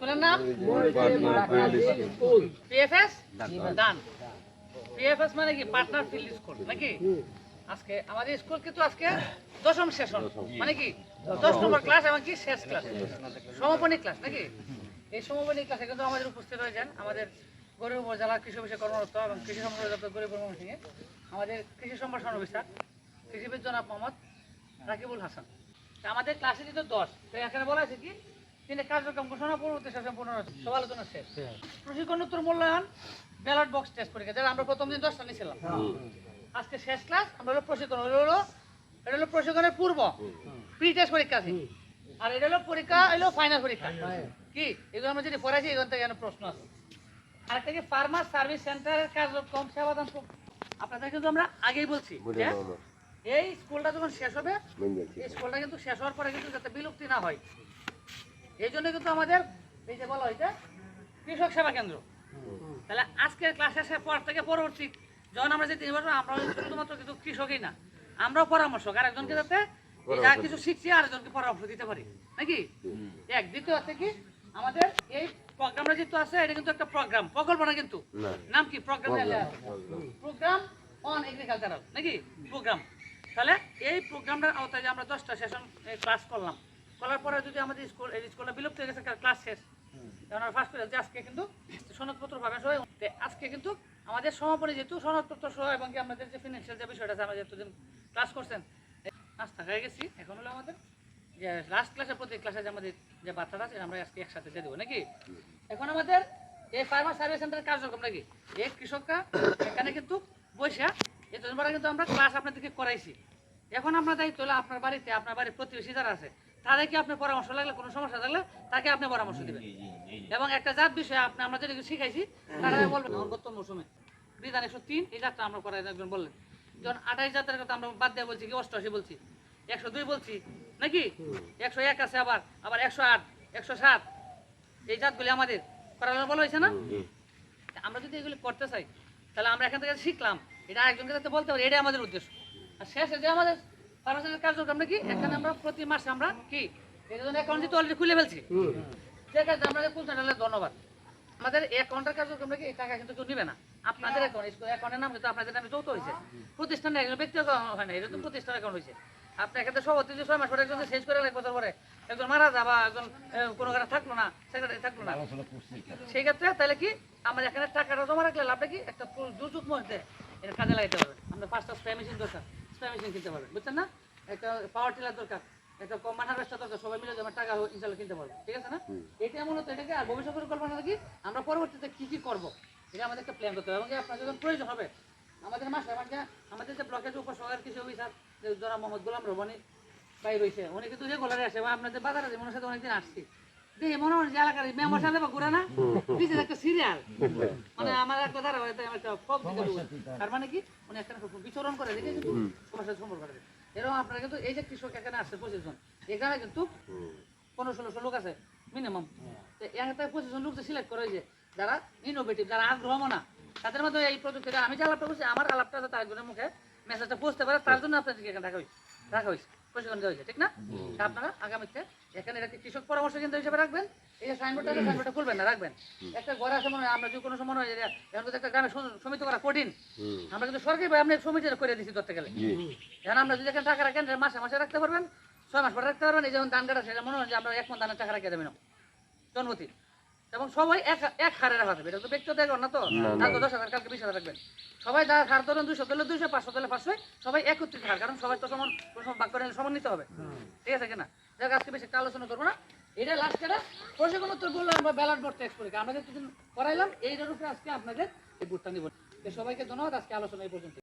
স্কুলের নাম পিএফএস দান। পিএফএস মানে কি? পার্টনার ফিল্ড স্কুল নাকি? আজকে আমাদের স্কুল কিন্তু আজকে দশম সেশন মানে কি? দশ নম্বর ক্লাস এবং কি? শেষ ক্লাস সমাপনী ক্লাস নাকি? এই সমাপনী ক্লাসে কিন্তু আমাদের উপস্থিত রয়েছেন আমাদের গরিব উপজেলা কৃষি বিষয়ে কর্মরত এবং কৃষি দপ্তর গরিব আমাদের কৃষি সম্ভাষণ অফিসার কৃষিবিদ জনাব মোহাম্মদ রাকিবুল হাসান। আমাদের ক্লাসে কিন্তু দশ। তো এখানে বলা আছে কি? তিনি কার্যক্রম ঘোষণা পরবর্তী সেশন পুনরায় সমালোচনা শেষ। প্রশিক্ষণোত্তর মূল্যায়ন ব্যালট বক্স টেস্ট পরীক্ষা যেটা আমরা প্রথম দিন দশটা নিয়েছিলাম। আজকে শেষ ক্লাস আমরা হলো প্রশিক্ষণ হলো হলো এটা হলো প্রশিক্ষণের পূর্ব। প্রি টেস্ট পরীক্ষা আছে। আর এটা হলো পরীক্ষা হলো ফাইনাল পরীক্ষা। কি? এগুলো আমরা যদি পড়াইছি এখান থেকে প্রশ্ন আছে আরেকটা কি? ফার্মার সার্ভিস সেন্টারের কার্যক্রম সেবাদান আপনাদের কিন্তু আমরা আগেই বলছি যে এই স্কুলটা যখন শেষ হবে এই স্কুলটা কিন্তু শেষ হওয়ার পরে কিন্তু যাতে বিলুপ্তি না হয়। এই জন্য কিন্তু আমাদের এই যে বলা হয়েছে কৃষক সেবা কেন্দ্র। তাহলে আজকের ক্লাস শেষের পর থেকে পরবর্তী যখন আমরা যে তিন বছর আমরা শুধুমাত্র কিন্তু কৃষকই না আমরাও পরামর্শক আরেকজনকে যাতে যা কিছু শিখছি আরেকজনকে পরামর্শ দিতে পারি নাকি? এক দ্বিতীয় আছে কি আমাদের এই প্রোগ্রামটা যেহেতু আছে এটা কিন্তু একটা প্রোগ্রাম প্রকল্প না কিন্তু। নাম কি? প্রোগ্রাম প্রোগ্রাম অন এগ্রিকালচারাল নাকি? প্রোগ্রাম। তাহলে এই প্রোগ্রামটার আওতায় যে আমরা দশটা সেশন ক্লাস করলাম করার পরে যদি আমাদের স্কুল, এই স্কুলটা বিলুপ্ত হয়ে গেছে ক্লাস শেষ। আমরা ফার্স্ট যে আজকে কিন্তু সনদপত্র সবাই আজকে কিন্তু আমাদের সমাপনী যেহেতু সনদপত্র সহ, এবং কি আমাদের যে ফিনান্সিয়াল যে বিষয়টা আছে, আমরা যেহেতু ক্লাস করছেন গেছি, এখন হলো আমাদের যে লাস্ট ক্লাসের প্রতি ক্লাসে যে আমাদের যে বাচ্চাটা আছে, আমরা আজকে একসাথে দিয়ে দেবো, নাকি? এখন আমাদের এই ফার্মার সার্ভিস সেন্টারের কার্যক্রম নাকি? এই কৃষকরা এখানে কিন্তু বসে এই জন্মটা কিন্তু আমরা ক্লাস আপনাদেরকে করাইছি। এখন আপনার দায়িত্ব হলো আপনার বাড়িতে, আপনার বাড়ির প্রতিবেশী যারা আছে তাদেরকে আপনার পরামর্শ লাগলে কোনো সমস্যা থাকলে তাকে আপনি পরামর্শ দিবেন। এবং একটা জাত বিষয়ে আপনি আমরা যেটা শিখাইছি তারা বলবেন অঙ্গত্ব মৌসুমে বিধান একশো তিন এই জাতটা আমরা করাই একজন বললেন। যখন আঠাইশ জাতের কথা আমরা বাদ দিয়ে বলছি কি অষ্টআশি বলছি। একশো দুই বলছি নাকি? একশো এক আছে আবার আবার একশো আট একশো সাত। এই জাতগুলি আমাদের করার বলা হয়েছে না? আমরা যদি এগুলি করতে চাই তাহলে আমরা এখান থেকে শিখলাম। এটা আরেকজনকে যাতে বলতে পারি এটাই আমাদের উদ্দেশ্য। আর শেষে যে আমাদের এখানে আমরা প্রতি মাসে আমরা কি? এই জন্য অ্যাকাউন্ট অলরেডি খুলে ফেলছি। ঠিক আছে আমরা তাহলে ধন্যবাদ। আমাদের অ্যাকাউন্টের কার্যক্রম টাকা কিন্তু কেউ নিবে না। আপনাদের অ্যাকাউন্ট অ্যাকাউন্টের নাম কিন্তু আপনাদের নামে যৌথ হয়েছে প্রতিষ্ঠান একজন ব্যক্তিগত হয় না এটা তো প্রতিষ্ঠান অ্যাকাউন্ট হয়েছে আপনি এখানে সভাপতি যে ছয় মাস পরে একজন শেষ করে এক বছর পরে একজন মারা যা বা একজন কোনো কারণে থাকল না সেক্রেটারি থাকল না। সেই ক্ষেত্রে তাহলে কি আমাদের এখানে টাকাটা জমা রাখলে লাভটা কি? একটা দুর্যোগ মধ্যে এটা কাজে লাগাইতে পারবে আমরা পাঁচটা স্প্রে মেশিন দরকার। স্প্রে মেশিন কিনতে পারবেন বুঝছেন না? একটা পাওয়ার টিলার দরকার একটা কম্বাইন হারভেস্টার দরকার সবাই মিলে জমা টাকা ইনশাল্লাহ কিনতে পারব ঠিক আছে না? এটা মূলত এটাকে আর ভবিষ্যৎ পরিকল্পনা কি? আমরা পরবর্তীতে কি কি করব? এটা আমাদের একটা প্ল্যান করতে হবে এবং আপনার যখন প্রয়োজন হবে আমাদের মাসে মাসে আমাদের যে ব্লকের উপসহকার কৃষি অফিসার যে যারা মোহাম্মদ গোলাম রবানি ভাই রয়েছে উনি কিন্তু রেগুলারে আসে বা আপনাদের বাজারে যে মনে সাথে অনেকদিন আসছি মনে হয় এলাকার মেম্বার সাথে ঘুরে না দিচ্ছে একটা সিরিয়াল মানে আমার একটা দ্বারা একটা ফক তার মানে কি? উনি একটা বিচরণ করে দেখে কিন্তু সবার সাথে সম্পর্ক করে এরকম আপনারা কিন্তু এই যে কৃষক এখানে আসছে পঁচিশ জন এখানে কিন্তু পনেরো ষোলোশো লোক আছে মিনিমাম তো এখানে পঁচিশ জন লোক সিলেক্ট করা যারা ইনোভেটিভ যারা আগ্রহ তাদের মধ্যে এই প্রযুক্তিটা আমি যে আলাপটা করছি আমার আলাপটা একজনের মুখে মেসেজটা পৌঁছতে পারে তার জন্য আপনাদেরকে এখানে রাখা হয়েছে রাখা হয়েছে। প্রশিক্ষণ দেওয়া হয়েছে ঠিক না? আপনারা আগামীতে এখানে এটাকে কৃষক পরামর্শ কেন্দ্র হিসেবে রাখবেন। এই যে সাইনবোর্ডটা সাইনবোর্ডটা খুলবেন না রাখবেন। একটা ঘরে আছে মনে হয় আমরা যে কোনো সময় হয় এখন কিন্তু একটা গ্রামে সমিতি করা কঠিন। আমরা কিন্তু সরকারি ভাবে আপনি সমিতি করে দিচ্ছি ধরতে গেলে। এখন আমরা যদি এখানে টাকা রাখেন মাসে মাসে রাখতে পারবেন ছয় মাস পরে রাখতে পারবেন। এই যেমন ধান কাটা সেটা মনে হয় যে আমরা এক মন ধানের টাকা রাখিয়ে দেবেন জন্মতি। এবং সবাই এক এক হারে রাখা যাবে এটা তো ব্যক্তিগত না তো? কালকে দশ হাজার কালকে বিশ হাজার রাখবেন। সবাই হার ধরেন দুশো দিলে দুশো পাঁচশো দিলে পাঁচশো সবাই একত্রিত হার কারণ সবাই তো সমান কোনো সময় ভাগ করে নিলে সমান নিতে হবে। ঠিক আছে কিনা? যাক আজকে বেশি একটা আলোচনা করব না। এটা লাস্ট এটা প্রশিক্ষণ উত্তর বললাম আমরা ব্যালট বোর্ড টেক্সট পরীক্ষা আমরা যেদিন করাইলাম এইটার উপরে আজকে আপনাদের এই বুটটা নিব। সবাইকে ধন্যবাদ আজকে আলোচনা এই পর্যন্ত